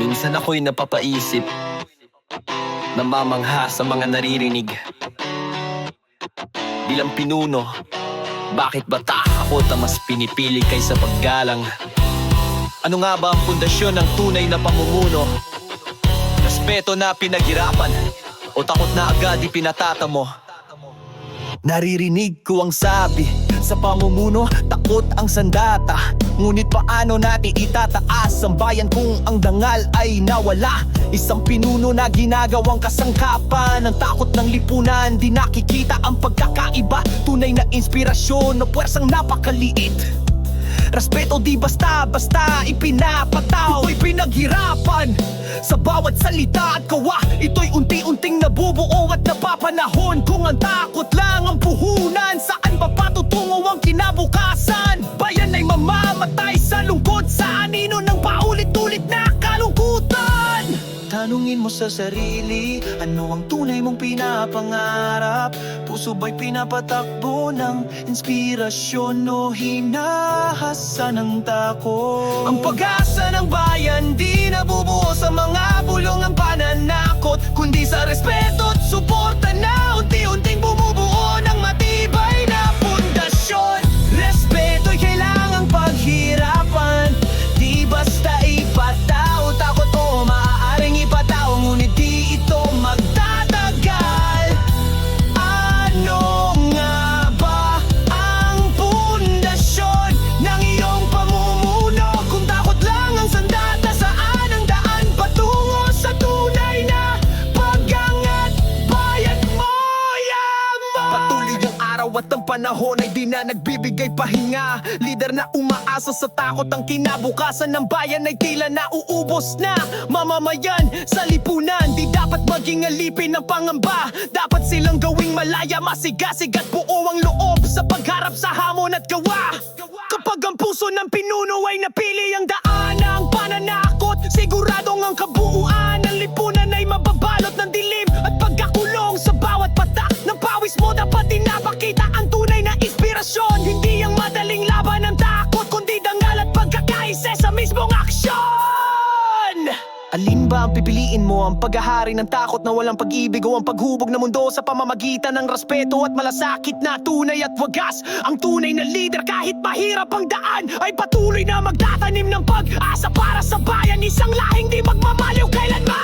Minsan ako'y napapaisip Namamangha sa mga naririnig Bilang pinuno Bakit ba takot ang mas pinipili kaysa paggalang? Ano nga ba ang pundasyon ng tunay na pamumuno? Respeto na pinaghirapan O takot na agad ipinatata mo? Naririnig ko ang sabi Sa pamumuno, takot ang sandata. Ngunit paano natin itataas Ang bayan kung ang dangal ay nawala? Isang pinuno na ginagawang kasangkapan. Ang takot ng lipunan Di nakikita ang pagkakaiba. Tunay na inspirasyon na puwersang napakaliit. Respeto di basta-basta ipinapataw Ito'y pinaghirapan Sa bawat salita at kawa Ito'y unti-unting nabubuo at napapanahon. Kung ang takot lang ang puhunan Saan paulit-ulit na kalungkutan Tanungin mo sa sarili Ano ang tunay mong pinapangarap? Puso ba'y pinapatakbo ng inspirasyon O hinahasa ng takot? Ang pag-asa ng bayan ang araw at ang panahon ay di na nagbibigay pahinga. Lider na umaasa sa takot ang kinabukasan ng bayan ay tila nauubos na. Mamamayan sa lipunan di dapat maging alipin ng pangamba. Dapat silang gawing malaya, masigasig at buo ang loob Sa pagharap sa hamon at gawa. Kapag ang puso ng pinuno ay napili Alin ba ang pipiliin mo? Ang paghahari ng takot na walang pag-ibig O ang paghubog ng mundo sa pamamagitan ng respeto At malasakit na tunay at wagas. Ang tunay na leader kahit mahirap ang daan Ay patuloy na magtatanim ng pag-asa para sa bayan. Isang lahing di magmamaliw kailanman